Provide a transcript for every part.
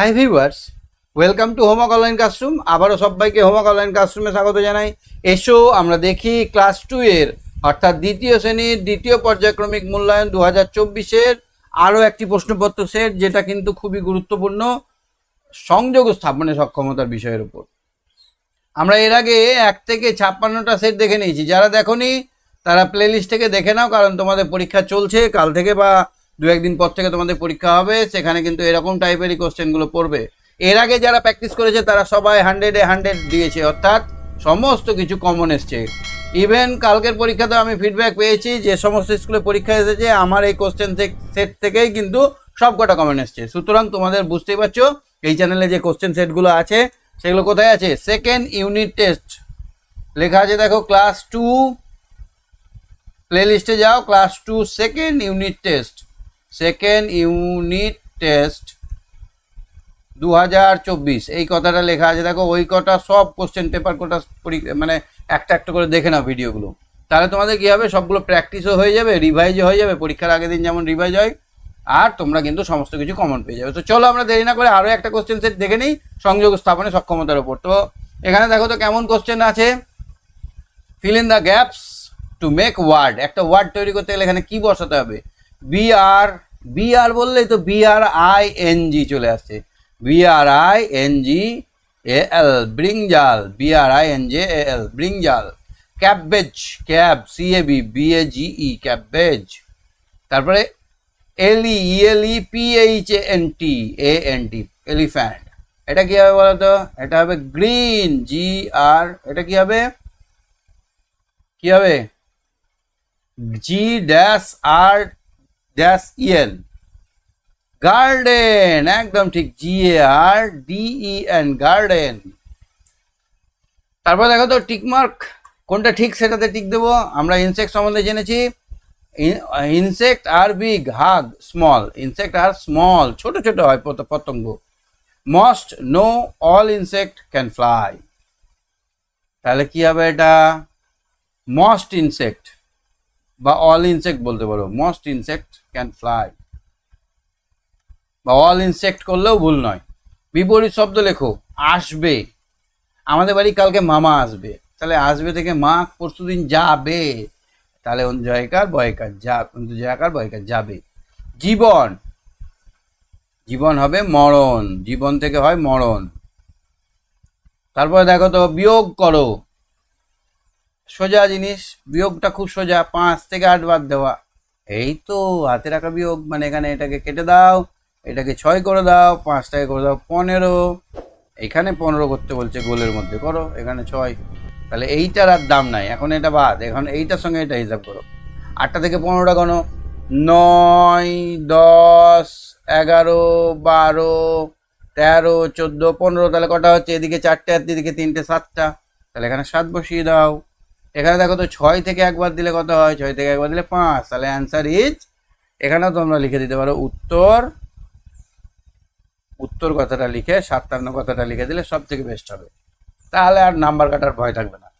Hi viewers welcome to homework online classroom আবারও সবাইকে homework online ক্লাসরুমে স্বাগত জানাই। এসো, আমরা দেখি ক্লাস টু এর, অর্থাৎ দ্বিতীয় শ্রেণির দ্বিতীয় পর্যায়ক্রমিক মূল্যায়ন দু হাজার চব্বিশের আরও একটি প্রশ্নপত্র সেট, যেটা কিন্তু খুবই গুরুত্বপূর্ণ সংযোগ স্থাপনে সক্ষমতার বিষয়ের উপর। আমরা এর আগে এক থেকে ছাপ্পান্নটা সেট দেখে নিয়েছি। যারা দেখোনি, তারা প্লেলিস্ট থেকে দেখে নাও, কারণ তোমাদের পরীক্ষা চলছে, কাল থেকে বা দু একদিন পর থেকে তোমাদের পরীক্ষা হবে, সেখানে কিন্তু এরকম টাইপেরই কোশ্চেনগুলো পড়বে। এর আগে যারা প্র্যাকটিস করেছে, তারা সবাই হান্ড্রেডে হান্ড্রেড দিয়েছে, অর্থাৎ সমস্ত কিছু কমন এসছে। ইভেন কালকের পরীক্ষাতে আমি ফিডব্যাক পেয়েছি যে, সমস্ত স্কুলে পরীক্ষা এসেছে, আমার এই কোশ্চেন সেট থেকেই কিন্তু সব কটা কমন এসছে। সুতরাং তোমাদের বুঝতেই পারছ, এই চ্যানেলে যে কোশ্চেন সেটগুলো আছে, সেগুলো কোথায় আছে? সেকেন্ড ইউনিট টেস্ট লেখা আছে দেখো ক্লাস টু প্লেলিস্টে যাও class two second unit test second unit test দু হাজার চব্বিশ। এই কথাটা লেখা আছে। দেখো, ওই কটা সব কোশ্চেন পেপার কোটা মানে একটা একটা করে দেখে নাও ভিডিওগুলো তাহলে তোমাদের কী হবে? সবগুলো প্র্যাকটিসও হয়ে যাবে রিভাইজও হয়ে যাবে। পরীক্ষার আগের দিন যেমন রিভাইজ হয়, আর তোমরা কিন্তু সমস্ত কিছু কমন পেয়ে যাবে। তো চলো, আমরা দেরি না করে আরও একটা কোশ্চেন সেট দেখে নিই, সংযোগ স্থাপনে সক্ষমতার উপর। তো এখানে দেখো তো কেমন কোশ্চেন আছে? Fill in the gaps to make word একটা ওয়ার্ড তৈরি করতে গেলে এখানে কি বসাতে হবে? বি আর বি আর বললেই তো B R I N G চলে আসছে। B R I N G A L brinjal B R I N J A L brinjal cabbage, cab C A B B A G E cabbage. তারপরে ele E L E P H A N T A N T elephant এটা কি হবে বলো তো এটা হবে green জি আর এটা কি হবে? কি হবে? G dash R dash E N garden একদম ঠিক G A R D E N garden তারপর দেখো তো টিকমার্ক কোনটা ঠিক সেটাতে টিক দেবো? আমরা ইনসেক্ট সম্বন্ধে জেনেছি। Insect are big hug small insect are small ছোট ছোট হয় পত- পতঙ্গ। Most no all insect can fly তাহলে কি হবে এটা? মস্ট ইনসেক্ট বা অল ইনসেক্ট বলতে পারো। মস্ট ইনসেক্ট ক্যান ফ্লাই বা অল ইনসেক্ট করলেও ভুল নয়। বিপরীত শব্দ লেখো, আসবে। আমাদের বাড়ি কালকে মামা আসবে। তাহলে আসবে থেকে মা পরশু দিন যাবে। তাহলে জয়কার বয়কার যা জয়কার বয়কার যাবে। জীবন। জীবন হবে মরণ। জীবন থেকে হয় মরণ। তারপরে দেখো তো বিয়োগ করো। সোজা জিনিস, বিয়োগটা খুব সোজা, পাঁচ থেকে আট বাদ দেওয়া। এই তো, হাতে রাখা বিয়োগ মানে এখানে এটাকে কেটে দাও, এটাকে ছয় করে দাও, পাঁচটাকে করে দাও, পনেরো। এখানে পনেরো করতে বলছে গোলের মধ্যে, করো, এখানে ছয়। তাহলে এইটার আর দাম নাই, এখন এটা বাদ, এখন এইটার সঙ্গে এটা হিসাব করো। আটটা থেকে পনেরোটা গণ। নয়, দশ, এগারো, বারো, তেরো, চোদ্দ, পনেরো, তাহলে কটা হচ্ছে? এদিকে চারটে, আর এদিকে তিনটে, সাতটা। তাহলে এখানে সাত বসিয়ে দাও। এখানে দেখো তো ছয় থেকে একবার দিলে কত হয়? ছয় থেকে একবার দিলে পাঁচ। তাহলে অ্যান্সার ইজ এখানেও তোমরা লিখে দিতে পারো উত্তর উত্তর কথাটা লিখে, সাতান্ন কথাটা লিখে দিলে সব থেকে বেস্ট হবে। তাহলে আর নাম্বার কাটার ভয় থাকবে না।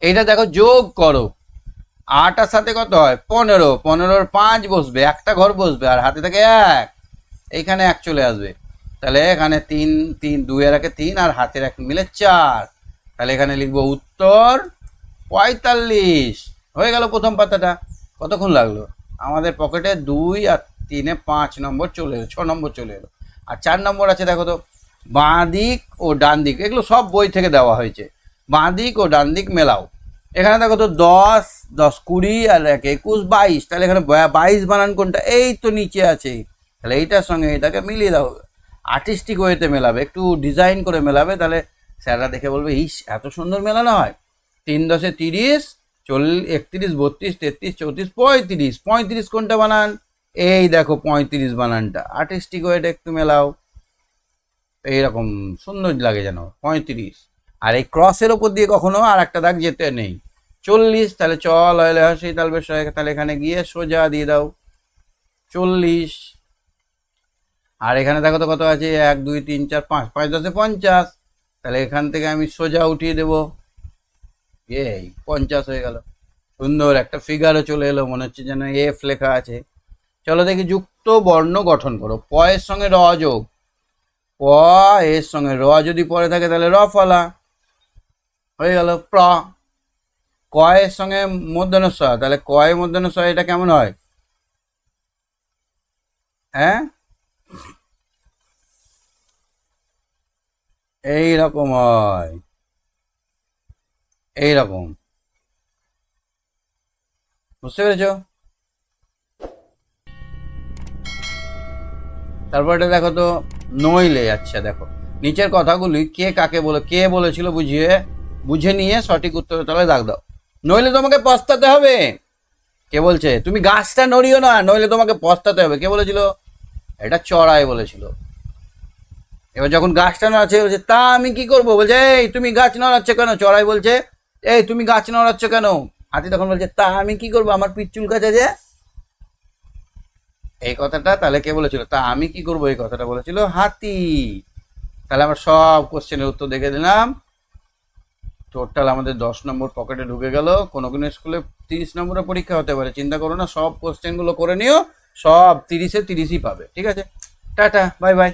এইটা দেখো যোগ করো। আটার সাথে কত হয়? পনেরো। পনেরোর পাঁচ বসবে, একটা ঘর বসবে, আর হাতে থেকে এক। এইখানে এক চলে আসবে। তাহলে এখানে তিন তিন, দুই আর একে তিন, আর হাতের এক মিলে চার। তাহলে এখানে লিখব উত্তর পঁয়তাল্লিশ। হয়ে গেল প্রথম পাতাটা। কতক্ষণ লাগল? আমাদের পকেটে দুই আর তিনে পাঁচ নম্বর চলে এলো, ছ নম্বর চলে এলো। আর চার নম্বর আছে, দেখো তো, বাঁ দিক ও ডান দিক। এগুলো সব বই থেকে দেওয়া হয়েছে। বাঁ দিক ও ডান দিক মেলাও। এখানে দেখো তো, দশ দশ কুড়ি আর এক একুশ, বাইশ। তাহলে এখানে বাইশ বানান কোনটা? এই তো নিচে আছে। তাহলে এইটার সঙ্গে এটাকে মিলিয়ে দাও। আর্টিস্টিক ওয়েতে মেলাবে, একটু ডিজাইন করে মেলাবে, তাহলে স্যাররা দেখে বলবে, ইস, এত সুন্দর মেলানো হয়। তিন দশে তিরিশ চল্লিশ একত্রিশ, বত্রিশ, তেত্রিশ, চৌত্রিশ, পঁয়ত্রিশ। পঁয়ত্রিশ কোনটা বানান? এই দেখো পঁয়ত্রিশ বানানটা। আর্টিস্টিক ওয়েটা একটু মেলাও। এইরকম সুন্দর লাগে যেন, পঁয়ত্রিশ। আর এই ক্রসের ওপর দিয়ে কখনো আর একটা দাগ যেতে নেই। চল্লিশ, তাহলে চল হইলে হাসি তাহলে বেশ তাহলে এখানে গিয়ে সোজা দিয়ে দাও। চল্লিশ। আর এখানে দেখো তো কত আছে? এক, দুই, তিন, চার, পাঁচ। পাঁচ দশে পঞ্চাশ। তাহলে এখান থেকে আমি সোজা উঠিয়ে দেবো। এই পঞ্চাশ হয়ে গেল। সুন্দর একটা ফিগারও চলে এলো, মনে হচ্ছে যেন এফ লেখা আছে। চলো দেখি যুক্ত বর্ণ গঠন করো। প এর সঙ্গে র যোগ। প এর সঙ্গে র যদি পরে থাকে, তাহলে র ফলা। হয়ে গেল প্র। ক এর সঙ্গে মধ্যাহ্ন স তাহলে ক এর মধ্যাহ্ন স এটা কেমন হয়? হ্যাঁ? এই রকম হয়। এই রকম বুঝতে পেরেছ? তারপরটা দেখো তো, নইলে আচ্ছা দেখো। নিচের কথাগুলি কে কাকে বলে, কে বলেছিল বুঝিয়ে, বুঝে নিয়ে সঠিক উত্তর তাহলে দাগ দাও। নইলে তোমাকে পস্তাতে হবে। কে বলছে? তুমি গাছটা নড়িও না, নইলে তোমাকে পস্তাতে হবে। কে বলেছিল? এটা চড়াই বলেছিল। এবার যখন গাছটা নড়াচ্ছে, বলছে, তা আমি কি করব? বলছে, এই, তুমি গাছ নড়াচ্ছ কেন? চড়াই বলছে এই, তুমি গাছ নড়াচ্ছ কেন? হাতি তখন বলছে, তা আমি কি করব? আমার পিচ্চুল কাছে যে। এই কথাটা তাহলে কে বলেছিল? তা আমি কি করব? এই কথাটা বলেছিল হাতি। তাহলে আমরা সব কোশ্চেনের উত্তর দেখে দিলাম। টোটাল আমাদের দশ নম্বর পকেটে ঢুকে গেল। কোনো কোনো স্কুলে তিরিশ নম্বরের পরীক্ষা হতে পারে। চিন্তা করো না, সব কোশ্চেনগুলো করে নিও। সব তিরিশে তিরিশই পাবে। ঠিক আছে? Tata, bye bye.